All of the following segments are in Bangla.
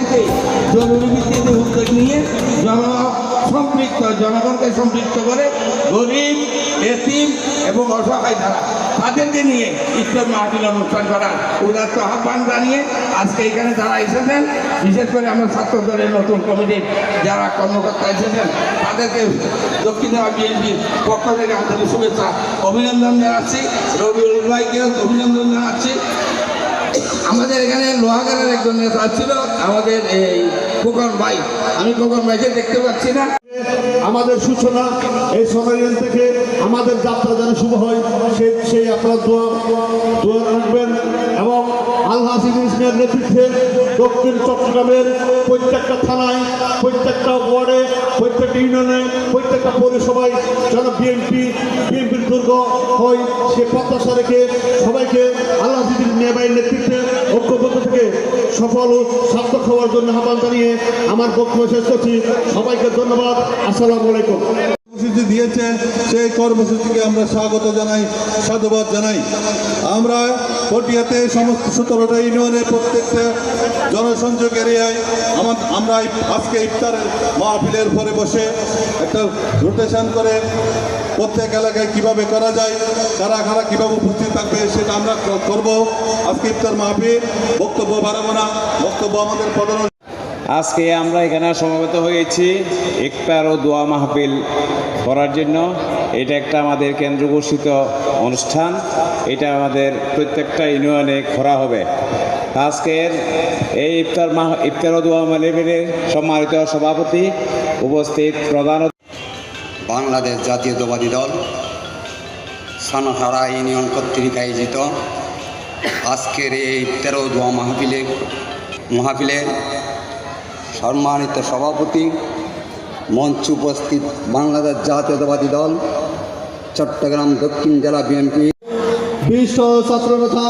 সবাইকে জরুরি ভিত্তিতে উদ্যোগ নিয়ে জন সম্পৃক্ত জনগণকে সম্পৃক্ত করে গরিব এতিম এবং অসহায় যারা, তাদেরকে নিয়ে ঈশ্বর মাহফিল অনুষ্ঠান করার উদাত্ত আহ্বান জানিয়ে আজকে এখানে যারা এসেছেন, বিশেষ করে আমরা ছাত্র দলের নতুন কমিটির যারা কর্মকর্তা এসেছেন, তাদেরকে দক্ষিণ বিএনপির পক্ষ থেকে আন্তরিক শুভেচ্ছা, অভিনন্দন জানাচ্ছি। রবিউল ভাইকে অভিনন্দন জানাচ্ছি। আমাদের এখানে লোহাগারের একজন নেতা ছিল, আমাদের এই খোকন ভাই। আমি খোকন ভাইকে দেখতে পাচ্ছি না। আমাদের সূচনা এই সম্মেলন থেকে আমাদের যাত্রা যেন শুভ হয়, সেই সেই আপনার দোয়া দোয়া রাখবেন এবং আল্লাহ ইসলামের নেতৃত্বে দক্ষিণ চট্টগ্রামের প্রত্যেকটা থানায়, প্রত্যেকটা ওয়ার্ডে, প্রত্যেকটা ইউনিয়নে, প্রত্যেকটা পৌরসভায় যেন বিএনপি বিএনপির দুর্গ হয়, সে প্রত্যাশা রেখে সবাইকে আল্লাহ নেবাইয়ের নেতৃত্বে ঐক্যবদ্ধ থেকে সফল ও সার্থক হওয়ার জন্য আহ্বান জানিয়ে আমার বক্তব্য শেষ করছি। সবাইকে ধন্যবাদ। আসসালামু আলাইকুম। কর্মসূচি দিয়েছে সেই কর্মসূচিকে আমরা স্বাগত জানাই, সাধুবাদ জানাই। আমরা পটিয়াতে সমস্ত সতেরোটা ইউনিয়নের প্রত্যেকটা জনসংযোগ এরিয়ায় আমার আমরা আজকে ইফতারের মাহফিলের পরে বসে একটা রোটেশন করে প্রত্যেক এলাকায় কীভাবে করা যায়, কারা কারা কীভাবে উপস্থিত থাকবে সেটা আমরা করব। আজকে ইফতার মাহফিল, বক্তব্য বাড়াবো না, বক্তব্য আমাদের প্রধান আজকে আমরা এখানে সমবেত হয়েছি ইফতার ও দোয়া মাহফিল করার জন্য। এটা একটা আমাদের কেন্দ্র ঘোষিত অনুষ্ঠান। এটা আমাদের প্রত্যেকটা ইউনিয়নে করা হবে। আজকের এই ইফতার মাহ ইফতার ও দোয়া মাহফিলের সম্মানিত সভাপতি উপস্থিত প্রধান বাংলাদেশ জাতীয়তাবাদী দল, সানহারা ইউনিয়ন কর্তৃক আয়োজিত আজকের এই তেরো দোয়া মাহফিলে মাহফিলের সম্মানিত সভাপতি মঞ্চ উপস্থিত বাংলাদেশ জাতীয়তাবাদী দল, চট্টগ্রাম দক্ষিণ জেলা বিএনপি। বিশ্ব ছাত্রনেতা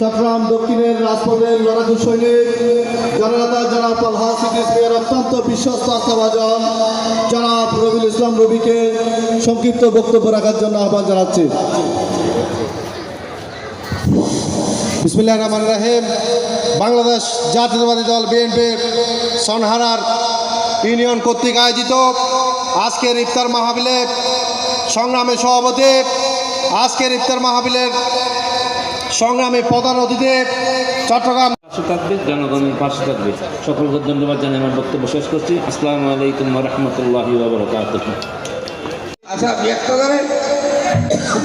চট্টগ্রাম দক্ষিণের রাজপথের লড়াকু সৈনিক জনাব অত্যন্ত বিশ্বস্ত আস্থাভাজন জনাব রবিউল ইসলাম রবিকে সংক্ষিপ্ত বক্তব্য রাখার জন্য আহ্বান জানাচ্ছি। বিসমিল্লাহ রহমান রাহিম। বাংলাদেশ জাতীয়তাবাদী দল বিএনপি সনহারার ইউনিয়ন কর্তৃক আয়োজিত আজকের ইফতার মাহফিলে সংগ্রামে সভাপতি, আজকের ইফতার মাহফিলের সংগ্রামে প্রধান অতিথি চট্টগ্রাম থাকবে, জনগণের পাশে থাকবে। সকলকে ধন্যবাদ জানিয়ে আমার বক্তব্য শেষ করছি। আসসালামু আলাইকুম রহমতুল্লাহি বাবরকাতুহ আচ্ছা ব্যক্ত করে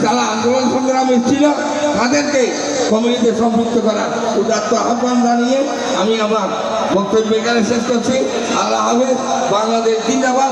যারা আন্দোলন সংগ্রামে ছিল তাদেরকে কমিটিতে সম্পৃক্ত করার উদাত্ত আহ্বান জানিয়ে আমি আমার বক্তব্য এখানে শেষ করছি। আল্লাহ হাফেজ, বাংলাদেশ জিন্দাবাদ।